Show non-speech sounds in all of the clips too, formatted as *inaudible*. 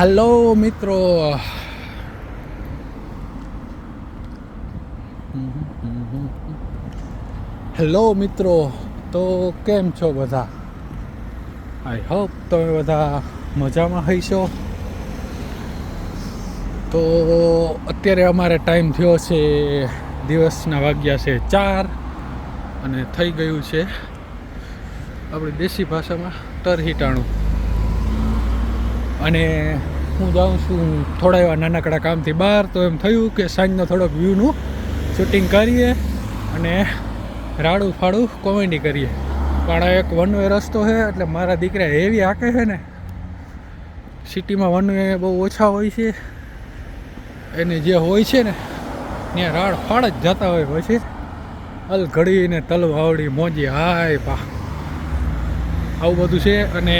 Hello મિત્રો. Hello મિત્રો. તો કેમ છો બધા? આઈ હોપ તમે બધા મજામાં હઈશો તો અત્યારે અમારે ટાઈમ થયો છે દિવસના વાગ્યા છે ચાર અને થઈ ગયું છે આપણી દેશી ભાષામાં તરહીટાણું. અને હું જાઉં છું થોડા એવા નાનકડા કામથી બહાર, તો એમ થયું કે સાંજનો થોડોક વ્યૂનું શૂટિંગ કરીએ અને રાડું ફાડું કોમેડી કરીએ. પણ એક વન વે રસ્તો છે, એટલે મારા દીકરા એવી હાકે છે ને. સિટીમાં વન વે બહુ ઓછા હોય છે. એને જે હોય છે ને, ત્યાં રાડ ફાડ જ જતા હોય પછી. અલ ઘડીને તલવાવડી મોજી, હાય પા આવું બધું છે અને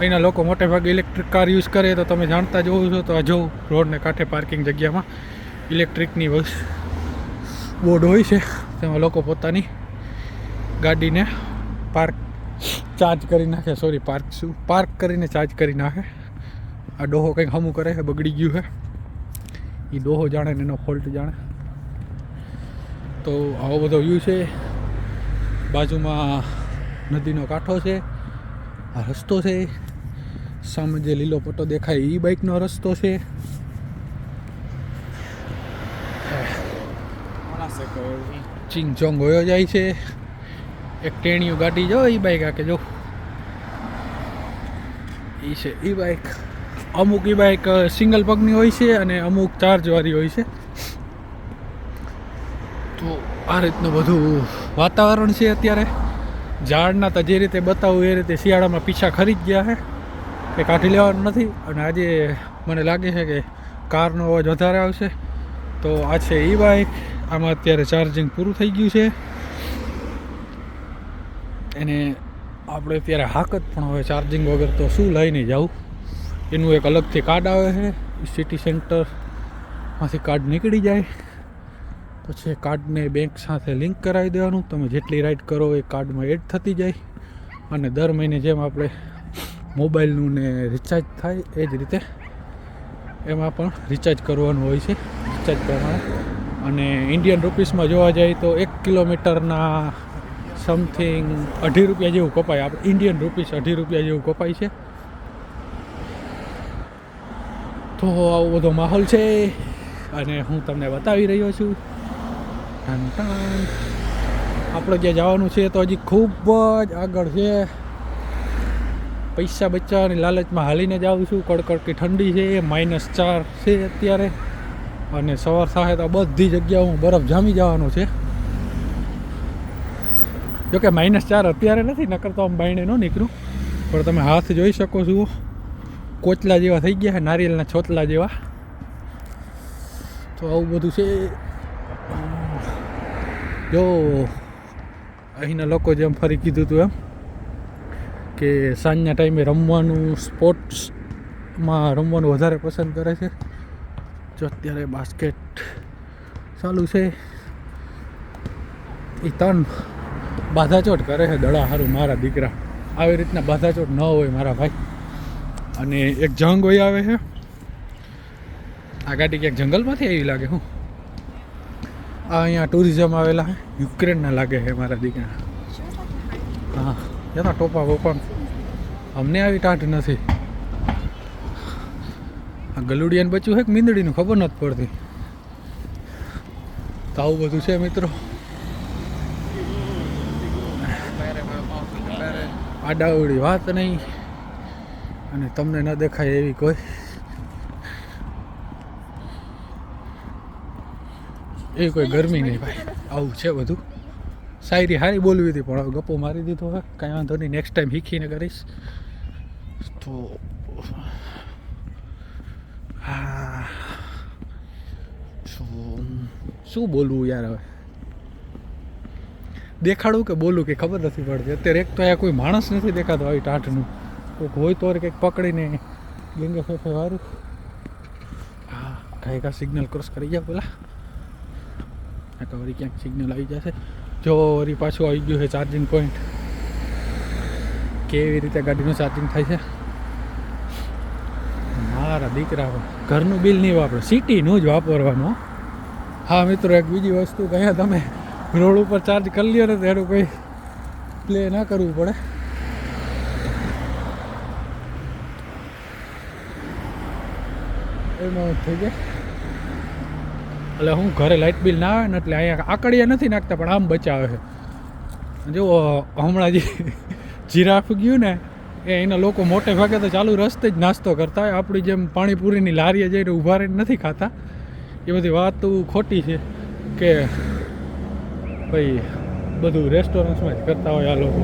અહીંના લોકો મોટે ભાગે ઇલેક્ટ્રિક કાર યુઝ કરે તો તમે જાણતા જ હોવ છો તો આ જો રોડને કાંઠે પાર્કિંગ જગ્યામાં ઇલેક્ટ્રિકની બસ બોર્ડ હોય છે. તેમાં લોકો પોતાની ગાડીને પાર્ક ચાર્જ કરી નાખે. સોરી પાર્ક શું? પાર્ક કરીને ચાર્જ કરી નાખે. આ ડોહો કંઈક હમું કરે છે, બગડી ગયું છે. એ ડોહો જાણે ને એનો ફોલ્ટ જાણે. તો આવો બધો વ્યૂ છે. બાજુમાં નદીનો કાંઠો છે. આ રસ્તો છે. સામે જે લીલો પટ્ટો દેખાય એ બાઇકનો રસ્તો છે. ચિંગચોંગ હોયો જાય છે. એક ટેણીયું ગાડી જો એ બાઇક આ કે જો. એ છે એ બાઇક અમુક એ બાઇક સિંગલ પગની હોય છે અને અમુક ચાર્જવાળી હોય છે. તો આ રીતનું બધું વાતાવરણ છે અત્યારે. ઝાડના તો જે રીતે બતાવું, એ રીતે શિયાળામાં પીછા ખરી જ ગયા છે એ કાઢી લેવાનું નથી અને આજે મને લાગે છે કે કારનો અવાજ વધારે આવશે. તો આ છે ઈ બાઇક આમાં અત્યારે ચાર્જિંગ પૂરું થઈ ગયું છે. એને આપણે અત્યારે હાકત પણ હવે ચાર્જિંગ વગર તો શું લઈને જાઉં? એનું એક અલગથી કાર્ડ આવે છે. સિટી સેન્ટરમાંથી કાર્ડ નીકળી જાય. પછી કાર્ડને બેંક સાથે લિંક કરાવી દેવાનું. તમે જેટલી રાઇડ કરો એ કાર્ડમાં એડ થતી જાય. અને દર મહિને જેમ આપણે મોબાઈલનું ને રિચાર્જ થાય એ જ રીતે. એમાં પણ રિચાર્જ કરવાનું હોય છે રિચાર્જ પ્રમાણે. અને ઇન્ડિયન રૂપીસમાં જોવા જાય તો એક કિલોમીટરના સમથિંગ અઢી રૂપિયા જેવું કપાય. આપણે ઇન્ડિયન રૂપીસ અઢી રૂપિયા જેવું કપાય છે. તો આવો બધો માહોલ છે. અને હું તમને બતાવી રહ્યો છું. આપણે જે જવાનું છે તો હજી ખૂબ જ આગળ છે. પૈસા બચાવવાની લાલચમાં હાલીને જ આવું છું. કડકડતી ઠંડી છે માઇનસ ચાર છે અત્યારે. અને સવાર સાહેબ તો બધી જગ્યાઓ બરફ જામી જવાનો છે. જોકે માઇનસ ચાર અત્યારે નથી, નકર તો આમ બાયણે ન નીકળું. પણ તમે હાથ જોઈ શકો છો. કોચલા જેવા થઈ ગયા છે નારિયેલના છોતલા જેવા. તો આવું બધું છે. જો અહીંના લોકો જેમ ફરી કીધું હતું એમ. કે સાંજના ટાઈમે રમવાનું સ્પોર્ટ્સમાં રમવાનું વધારે પસંદ કરે છે. જો અત્યારે બાસ્કેટ ચાલુ છે. એ ત્રણ બાધાચોટ કરે છે દડા સારું મારા દીકરા. આવી રીતના બાધાચોટ ન હોય મારા ભાઈ. અને એક જંગ હોય આવે છે. આ ગાડી ક્યાંક જંગલમાંથી આવી લાગે હું? આ અહીંયા ટુરિઝમ આવેલા યુક્રેનના લાગે છે મારા દીકરા. હા. જતા ટોપા બોપા અમને આવી ટાટ નથી. આ ગલુડિયાને બચ્યું છે કે મીંદડીનું ખબર નથી પડતી. તો આવું બધું છે મિત્રો. આડાવડી વાત નહીં. અને તમને ન દેખાય એવી કોઈ. એ કોઈ ગરમી નહીં ભાઈ. આવું છે બધું. શાયરી સારી બોલવી હતી, પણ હવે ગપ્પો મારી દીધો હવે. કાંઈ વાંધો નહીં નેક્સ્ટ ટાઈમ શીખીને કરીશ. તો, હા. શું બોલવું યાર હવે? દેખાડું કે બોલું કે ખબર નથી પડતી. અત્યારે એક તો અહીંયા કોઈ માણસ નથી દેખાતો આવી ટાઢનું કોઈક હોય તો કંઈક પકડીને ગેંગે ફેફે વારું. હા, કાંઈ કાં સિગ્નલ ક્રોસ કરી ગયા પેલા. આ વળી ક્યાંક સિગ્નલ આવી જશે. જો વળી પાછું આવી ગયું છે ચાર્જિંગ પોઈન્ટ કેવી રીતે ગાડીનું ચાર્જિંગ થાય છે? મારા દીકરા ઘરનું બિલ નહીં વાપરો સિટીનું જ વાપરવાનું હો. મિત્રો, એક બીજી વસ્તુ કહ્યા તમે રોડ ઉપર ચાર્જ કરી લ્યો ને તેનું કંઈ પ્લે ના કરવું પડે. એમાં થઈ જાય એટલે હું ઘરે લાઇટ બિલ ના આવે ને એટલે અહીંયા આકડિયા નથી નાખતા, પણ આમ બચાવે છે. જુઓ, હમણાં જે *laughs* જીરાફ ગયું ને, એ એના લોકો મોટે ભાગે તો ચાલુ રસ્તે જ નાસ્તો કરતા હોય. આપણી જેમ પાણીપુરીની લારીએ જઈને ઊભા રહીને નથી ખાતા. એ બધી વાત તો ખોટી છે કે ભાઈ, બધું રેસ્ટોરન્ટ્સમાં જ કરતા હોય આ લોકો.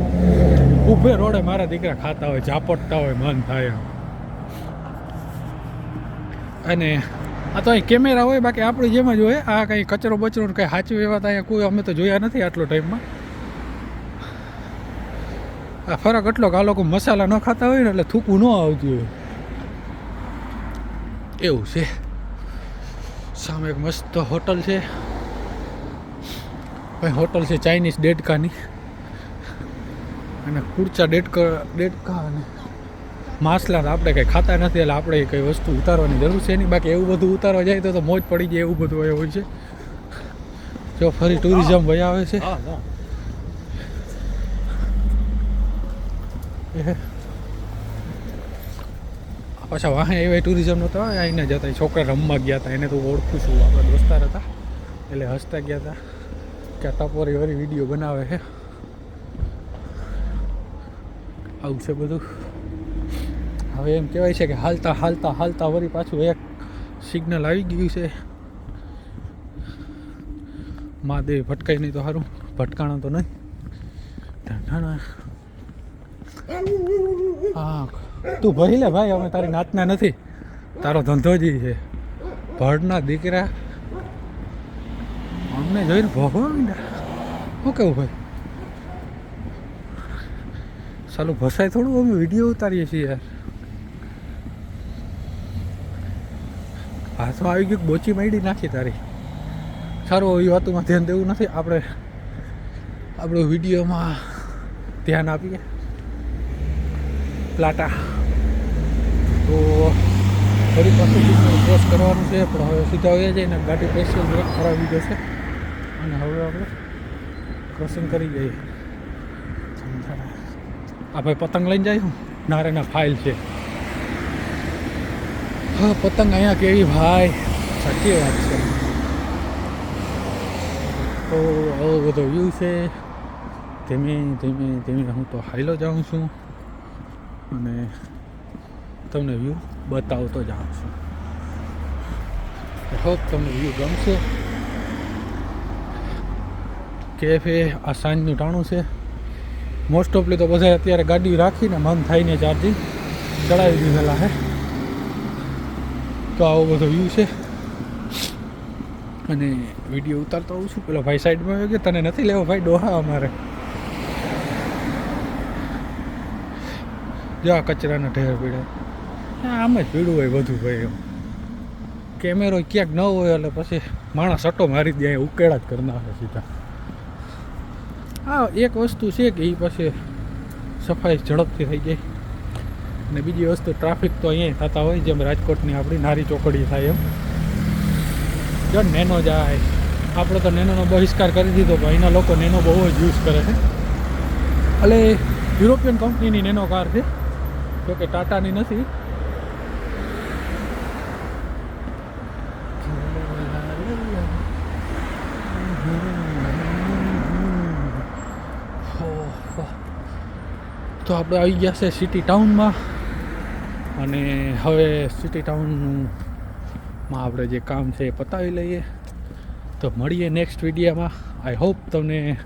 ઊભે રોડે મારા દીકરા ખાતા હોય, ઝાપટતા હોય, મન થાય અને આ તો અહીં કેમેરા હોય, બાકી આપણી જેમ જ હોય. આ કંઈ કચરો બચરો કંઈ સાચું એવા તો અહીંયા કોઈ અમે તો જોયા નથી આટલો ટાઈમમાં. આ ફરક એટલો કે આ લોકો મસાલા ન ખાતા હોય ને એટલે થૂકવું ન આવતું હોય. એવું છે. સામે એક મસ્ત હોટલ છે. ભાઈ હોટલ છે ચાઇનીઝ ડેડકાની. અને કુર્ચા ડેડકા ડેડકા અને માસલા તો આપણે કંઈ ખાતા નથી એટલે આપણે કંઈ વસ્તુ ઉતારવાની જરૂર છે નહીં. બાકી એવું બધું ઉતારવા જાય તો તો મોજ પડી જાય એવું બધું હોય હોય છે. જો ફરી ટુરિઝમ ભાઈ આવે છે. પાછા વાહે એવા ટુરિઝમ નહોતા આઈને જતા છોકરા રમવા ગયા હતા એને તો ઓળખું છું. આપણા દોસ્તાર હતા. એટલે હસતા ગયા હતા. કે ટપોરી વરી વીડિયો બનાવે છે. આવું છે બધું. હવે એમ કહેવાય છે કે હાલતા હાલતા હાલતા વળી પાછું એક સિગ્નલ આવી ગયું છે. મહાદેવ ભટકાય નહીં તો સારું ભટકાણા તો નહીં. હા તું ભરી લે ભાઈ, અમે તારી નાતના નથી. તારો ધંધો જ છે. ભડના દીકરા. અમને જોઈને ભગવાન શું કેવું ભાઈ? સાલું ભસાય થોડું, અમે વીડિયો ઉતારીએ છીએ યાર. હાથમાં આવી ગયું બોચી માંડી નાખી તારી. સારું એ વાતોમાં ધ્યાન દેવું નથી. આપણે આપણો વિડીયોમાં ધ્યાન આપીએ. પ્લાટા. તો ફરી પાછું ક્રોસ કરવાનું છે, પણ હવે સીધા છીએ જઈને ગાડી પેશિયલ બ્રેક ખરાબી જશે અને હવે આપણે ક્રોસિંગ કરી જઈએ આ ભાઈ પતંગ લઈને જાય ના ફાઇલ છે. હા, પતંગ અહીંયા કેવી ભાઈ. સાચી વાત છે. તો આવો બધો વ્યૂ છે. ધીમે ધીમે ધીમે હું તો હાઈલો જાઉં છું. અને તમને વ્યૂ બતાવતો જાઉં છું. હોપ તમને વ્યૂ ગમશે. કેફે આ સાંજનું ટાણું છે. મોસ્ટ ઓફલી તો બધા અત્યારે ગાડી રાખીને મન થઈને ચાર્જિંગ ચડાવી દીધેલા હે. તો આવો બધો વ્યૂ છે. અને વીડિયો ઉતારતો હોઉં છું. પેલો ભાઈ સાઈડમાં આવ્યો કે તને નથી લેવો ભાઈ? ડોહા અમારે. જા, કચરાના ઢેર પીડા આમ જ પીડું હોય બધું ભાઈ એમ. કેમેરો ક્યાંક ન હોય એટલે પછી માણસ સટ્ટો મારી દે ઉકેળા જ કરી નાખે સીધા. હા, એક વસ્તુ છે કે એ પછી સફાઈ ઝડપથી થઈ જાય. અને બીજી વસ્તુ ટ્રાફિક તો અહીંયા થતા હોય જેમ રાજકોટની આપણી નારી ચોકડી થાય એમ. જો નેનો જાય, આપણે તો નેનોનો બહિષ્કાર કરી દીધો, પણ અહીંના લોકો નેનો બહુ જ યુઝ કરે છે. એટલે યુરોપિયન કંપનીની નેનો કાર છે, જો કે ટાટાની નથી. તો આપણે આવી ગયા છે સિટી ટાઉનમાં અને હવે સિટી ટાઉનમાં આપણે જે કામ છે એ પતાવી લઈએ. તો મળીએ નેક્સ્ટ વિડીયામાં આઈ હોપ તમને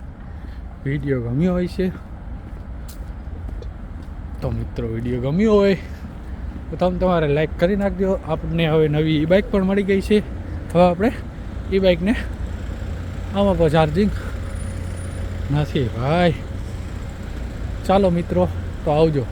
વીડિયો ગમ્યો હોય છે. તો મિત્રો વીડિયો ગમ્યો હોય, તો તમે તમારે લાઈક કરી નાખજો. આપણને હવે નવી ઈ બાઇક પણ મળી ગઈ છે. હવે આપણે ઈ બાઇકને આમાં પણ ચાર્જિંગ નથી. ભાઈ, ચાલો મિત્રો, તો આવજો.